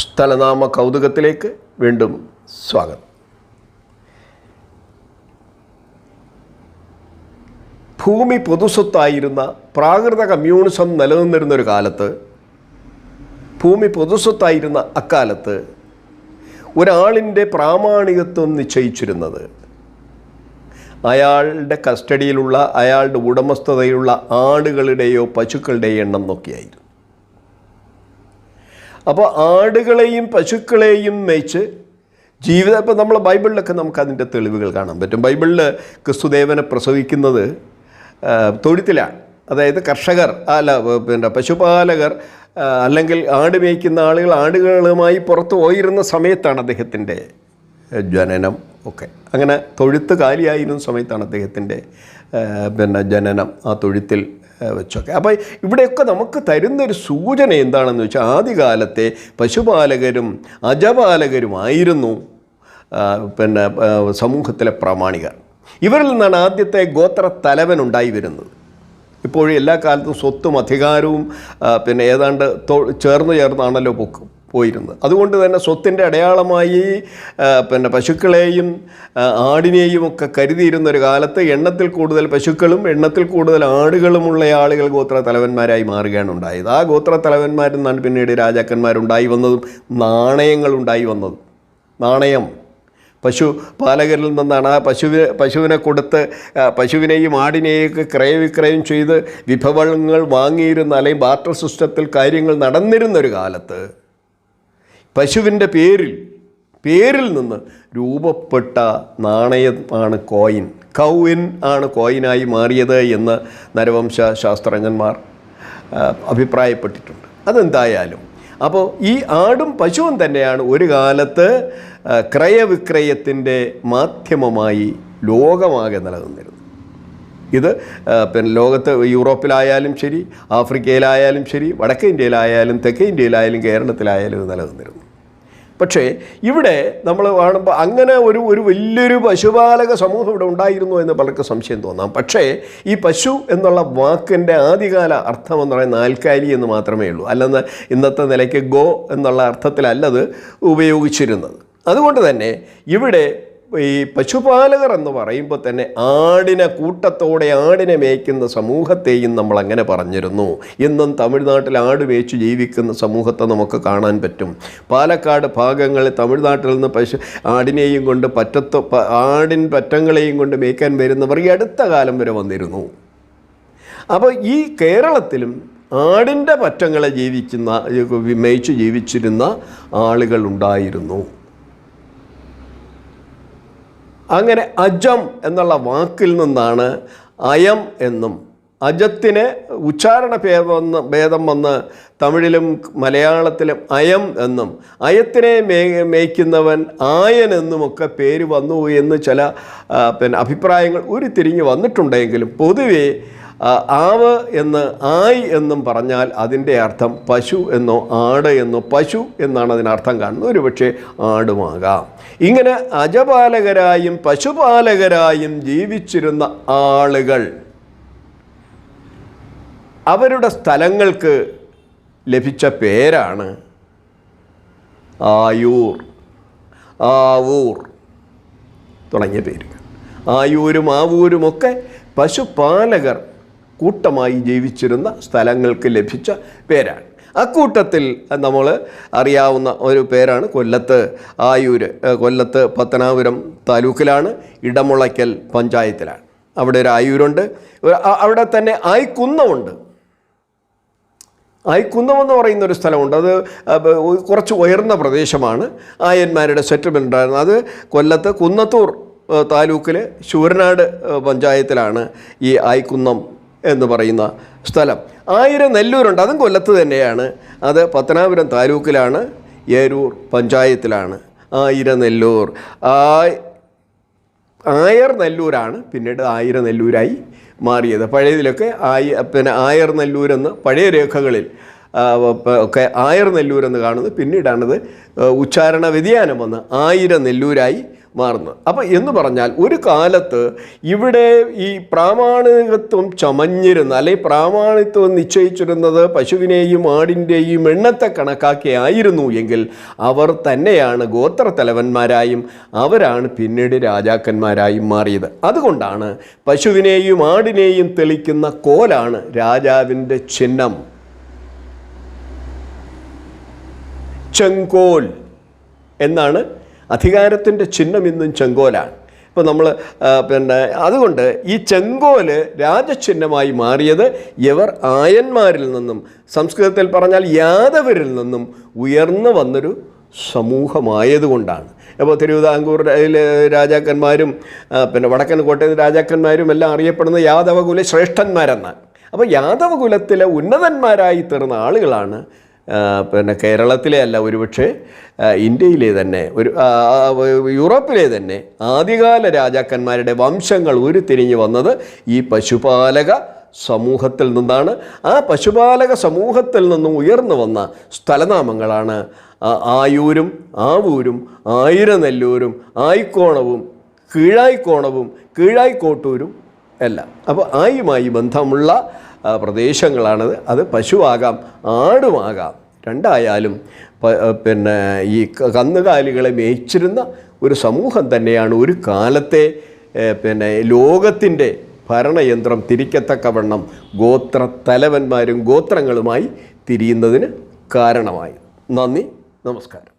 സ്ഥലനാമ കൗതുകത്തിലേക്ക് വീണ്ടും സ്വാഗതം. ഭൂമി പൊതുസ്വത്തായിരുന്ന പ്രാകൃത കമ്മ്യൂണിസം നിലനിന്നിരുന്ന ഒരു കാലത്ത് ഭൂമി പൊതുസ്വത്തായിരുന്ന അക്കാലത്ത് ഒരാളിന്റെ പ്രാമാണികത്വം നിശ്ചയിച്ചിരുന്നത് അയാളുടെ കസ്റ്റഡിയിലുള്ള അയാളുടെ ഉടമസ്ഥതയുള്ള ആടുകളുടെയോ പശുക്കളുടെയോ എണ്ണം നോക്കിയായിരുന്നു. അപ്പോൾ ആടുകളെയും പശുക്കളെയും മേച്ച് ജീവിതം ഇപ്പോൾ നമ്മൾ ബൈബിളിലൊക്കെ നമുക്ക് അതിന്റെ തെളിവുകൾ കാണാൻ പറ്റും ബൈബിളിൽ ക്രിസ്തുദേവനെ പ്രസവിക്കുന്നത് തൊഴുത്തിലാണ്. അതായത് കർഷകർ അല്ല പിന്നെ പശുപാലകർ അല്ലെങ്കിൽ ആട് മേയ്ക്കുന്ന ആളുകൾ ആടുകളുമായി പുറത്ത് പോയിരുന്ന സമയത്താണ് അദ്ദേഹത്തിന്റെ ജനനം ഒക്കെ. അങ്ങനെ തൊഴുത്ത് കാലിയായിരുന്ന സമയത്താണ് അദ്ദേഹത്തിന്റെ പിന്നെ ജനനം ആ തൊഴുത്തിൽ വെച്ചൊക്കെ. അപ്പോൾ ഇവിടെയൊക്കെ നമുക്ക് തരുന്നൊരു സൂചന എന്താണെന്ന് വെച്ചാൽ ആദ്യകാലത്തെ പശുപാലകരും അജപാലകരുമായിരുന്നു പിന്നെ സമൂഹത്തിലെ പ്രാമാണികർ. ഇവരിൽ നിന്നാണ് ആദ്യത്തെ ഗോത്ര തലവൻ ഉണ്ടായി വരുന്നത്. ഇപ്പോഴും എല്ലാ കാലത്തും സ്വത്തും അധികാരവും പിന്നെ ഏതാണ്ട് ചേർന്ന് ചേർന്നാണല്ലോ പൊക്ക് പോയിരുന്നത്. അതുകൊണ്ട് തന്നെ സ്വത്തിന്റെ അടയാളമായി പിന്നെ പശുക്കളെയും ആടിനെയും ഒക്കെ കരുതിയിരുന്ന ഒരു കാലത്ത് എണ്ണത്തിൽ കൂടുതൽ പശുക്കളും എണ്ണത്തിൽ കൂടുതൽ ആടുകളുമുള്ള ആളുകൾ ഗോത്ര തലവന്മാരായി മാറുകയാണ് ഉണ്ടായത്. ആ ഗോത്ര തലവന്മാരിൽ നിന്നാണ് പിന്നീട് രാജാക്കന്മാരുണ്ടായി വന്നതും നാണയങ്ങൾ ഉണ്ടായി വന്നതും. നാണയം. പശു പാലകരിൽ നിന്നാണ് ആ പശുവിനെ പശുവിനെ കൊടുത്ത് പശുവിനെയും ആടിനെയൊക്കെ ക്രയവിക്രയം ചെയ്ത് വിഭവങ്ങൾ വാങ്ങിയിരുന്ന അല്ലെങ്കിൽ ബാർട്ടർ സിസ്റ്റത്തിൽ കാര്യങ്ങൾ നടന്നിരുന്നൊരു കാലത്ത് പശുവിന്റെ പേരിൽ പേരിൽ നിന്ന് രൂപപ്പെട്ട നാണയമാണ് കോയിൻ. കൗവിൻ ആണ് കോയിനായി മാറിയത് എന്ന് നരവംശ ശാസ്ത്രജ്ഞന്മാർ അഭിപ്രായപ്പെട്ടിട്ടുണ്ട്. അതെന്തായാലും അപ്പോൾ ഈ ആടും പശുവും തന്നെയാണ് ഒരു കാലത്ത് ക്രയവിക്രയത്തിന്റെ മാധ്യമമായി ലോകമാകെ നിലനിന്നിരുന്നത്. ഇത് പിന്നെ ലോകത്ത് യൂറോപ്പിലായാലും ശരി ആഫ്രിക്കയിലായാലും ശരി വടക്കേ ഇന്ത്യയിലായാലും തെക്കേ ഇന്ത്യയിലായാലും കേരളത്തിലായാലും ഇത് നിലനിന്നിരുന്നു. പക്ഷേ ഇവിടെ നമ്മൾ കാണുമ്പോൾ അങ്ങനെ ഒരു ഒരു വലിയൊരു പശുപാലക സമൂഹം ഇവിടെ ഉണ്ടായിരുന്നു എന്ന് പലർക്കും സംശയം തോന്നാം. പക്ഷേ ഈ പശു എന്നുള്ള വാക്കിന്റെ ആദ്യകാല അർത്ഥം എന്ന് പറയുന്നത് നാൽക്കാലി എന്ന് മാത്രമേ ഉള്ളൂ. അല്ലെന്ന് ഇന്നത്തെ നിലയ്ക്ക് ഗോ എന്നുള്ള അർത്ഥത്തിലല്ലത് ഉപയോഗിച്ചിരുന്നത്. അതുകൊണ്ട് തന്നെ ഇവിടെ ഈ പശുപാലകർ എന്ന് പറയുമ്പോൾ തന്നെ ആടിനെ കൂട്ടത്തോടെ ആടിനെ മേയ്ക്കുന്ന സമൂഹത്തെയും നമ്മൾ അങ്ങനെ പറഞ്ഞിരുന്നു. ഇന്നും തമിഴ്നാട്ടിൽ ആട് മേച്ച് ജീവിക്കുന്ന സമൂഹത്തെ നമുക്ക് കാണാൻ പറ്റും. പാലക്കാട് ഭാഗങ്ങളിൽ തമിഴ്നാട്ടിൽ നിന്ന് പശു ആടിനെയും കൊണ്ട് പറ്റത്ത് ആടിൻ പറ്റങ്ങളെയും കൊണ്ട് മേയ്ക്കാൻ വരുന്നവർ ഈ അടുത്ത കാലം വരെ വന്നിരുന്നു. അപ്പോൾ ഈ കേരളത്തിലും ആടിന്റെ പറ്റങ്ങളെ ജീവിക്കുന്ന മേയിച്ച് ജീവിച്ചിരുന്ന ആളുകൾ ഉണ്ടായിരുന്നു. അങ്ങനെ അജം എന്നുള്ള വാക്കിൽ നിന്നാണ് അയം എന്നും. അജത്തിന് ഉച്ചാരണ വന്ന് ഭേദം വന്ന് തമിഴിലും മലയാളത്തിലും അയം എന്നും. അയത്തിനെ മേ മേയ്ക്കുന്നവൻ ആയൻ എന്നുമൊക്കെ പേര് വന്നു എന്ന് ചില പിന്നെ അഭിപ്രായങ്ങൾ ഉരുത്തിരിഞ്ഞ് വന്നിട്ടുണ്ടെങ്കിലും പൊതുവേ ആവ് എന്ന് ആയി എന്നും പറഞ്ഞാൽ അതിന്റെ അർത്ഥം പശു എന്നോ ആട് എന്നോ പശു എന്നാണ് അതിനർത്ഥം കാണുന്നത്. ഒരുപക്ഷെ ആടുമാകാം. ഇങ്ങനെ അജപാലകരായും പശുപാലകരായും ജീവിച്ചിരുന്ന ആളുകൾ അവരുടെ സ്ഥലങ്ങൾക്ക് ലഭിച്ച പേരാണ് ആയൂർ ആവൂർ തുടങ്ങിയ പേരുകൾ. ആയൂരും ആവൂരുമൊക്കെ പശുപാലകർ കൂട്ടമായി ജീവിച്ചിരുന്ന സ്ഥലങ്ങൾക്ക് ലഭിച്ച പേരാണ്. അക്കൂട്ടത്തിൽ നമ്മൾ അറിയാവുന്ന ഒരു പേരാണ് കൊല്ലത്ത് ആയൂര് കൊല്ലത്ത് പത്തനാപുരം താലൂക്കിലാണ് ഇടമുളയ്ക്കൽ പഞ്ചായത്തിലാണ്. അവിടെ ഒരു ആയൂരുണ്ട്. അവിടെ തന്നെ ആയിക്കുന്നമുണ്ട്. ആയിക്കുന്നം എന്ന് പറയുന്ന ഒരു സ്ഥലമുണ്ട് അത് കുറച്ച് ഉയർന്ന പ്രദേശമാണ്. ആയന്മാരുടെ സെറ്റിൽമെന്റ് ഉണ്ടായിരുന്നത് അത് കൊല്ലത്ത് കുന്നത്തൂർ താലൂക്കിലെ ശൂരനാട് പഞ്ചായത്തിലാണ് ഈ ആയിക്കുന്നം എന്ന് പറയുന്ന സ്ഥലം. ആയിരം നെല്ലൂരുണ്ട്. അതും കൊല്ലത്ത് തന്നെയാണ്. അത് പത്തനാപുരം താലൂക്കിലാണ്. ഏരൂർ പഞ്ചായത്തിലാണ്. ആയിരം നെല്ലൂർ. ആയർ നെല്ലൂരാണ് പിന്നീട് ആയിരം നെല്ലൂരായി മാറിയത്. പഴയതിലൊക്കെ ആയി പിന്നെ ആയർ നെല്ലൂരെന്ന് പഴയ രേഖകളിൽ ഒക്കെ ആയർ നെല്ലൂർ എന്ന് കാണുന്നത് പിന്നീടാണിത് ഉച്ചാരണ വ്യതിയാനം വന്ന് ആയിര നെല്ലൂരായി മാറുന്നത്. അപ്പം എന്ന് പറഞ്ഞാൽ ഒരു കാലത്ത് ഇവിടെ ഈ പ്രാമാണികത്വം ചമഞ്ഞിരുന്ന അല്ലെങ്കിൽ പ്രാമാണിത്വം നിശ്ചയിച്ചിരുന്നത് പശുവിനെയും ആടിന്റെയും എണ്ണത്തെ കണക്കാക്കി ആയിരുന്നു എങ്കിൽ അവർ തന്നെയാണ് ഗോത്രത്തലവന്മാരായും അവരാണ് പിന്നീട് രാജാക്കന്മാരായും മാറിയത്. അതുകൊണ്ടാണ് പശുവിനെയും ആടിനെയും തെളിക്കുന്ന കോലാണ് രാജാവിന്റെ ചിഹ്നം. ചെങ്കോൽ എന്നാണ് അധികാരത്തിന്റെ ചിഹ്നം ഇന്നും ചെങ്കോലാണ്. ഇപ്പോൾ നമ്മൾ പിന്നെ അതുകൊണ്ട് ഈ ചെങ്കോൽ രാജചിഹ്നമായി മാറിയത് ഇവർ ആയന്മാരിൽ നിന്നും സംസ്കൃതത്തിൽ പറഞ്ഞാൽ യാദവരിൽ നിന്നും ഉയർന്നു വന്നൊരു സമൂഹമായതുകൊണ്ടാണ്. അപ്പോൾ തിരുവിതാംകൂറിലെ രാജാക്കന്മാരും പിന്നെ വടക്കൻ കോട്ടയത്തെ രാജാക്കന്മാരും എല്ലാം അറിയപ്പെടുന്ന യാദവകുല ശ്രേഷ്ഠന്മാരെന്നാണ്. അപ്പോൾ യാദവകുലത്തിലെ ഉന്നതന്മാരായി തീർന്ന ആളുകളാണ് പിന്നെ കേരളത്തിലെ അല്ല ഒരുപക്ഷെ ഇന്ത്യയിലെ തന്നെ ഒരു യൂറോപ്പിലെ തന്നെ ആദ്യകാല രാജാക്കന്മാരുടെ വംശങ്ങൾ ഉരുത്തിരിഞ്ഞു വന്നത് ഈ പശുപാലക സമൂഹത്തിൽ നിന്നാണ്. ആ പശുപാലക സമൂഹത്തിൽ നിന്നും ഉയർന്നു വന്ന സ്ഥലനാമങ്ങളാണ് ആയൂരും ആവൂരും ആയിരനെല്ലൂരും ആയിക്കോണവും കീഴായിക്കോണവും കീഴായിക്കോട്ടൂരും എല്ലാം. അപ്പോൾ ആയുമായി ബന്ധമുള്ള പ്രദേശങ്ങളാണത്. അത് പശുവാകാം ആടുമാകാം. രണ്ടായാലും പിന്നെ ഈ കന്നുകാലികളെ മേയിച്ചിരുന്ന ഒരു സമൂഹം തന്നെയാണ് ഒരു കാലത്തെ പിന്നെ ലോകത്തിന്റെ ഭരണയന്ത്രം തിരിക്കത്തക്കവണ്ണം ഗോത്ര തലവന്മാരും ഗോത്രങ്ങളുമായി തിരിയുന്നതിന് കാരണമായി. നന്ദി നമസ്കാരം.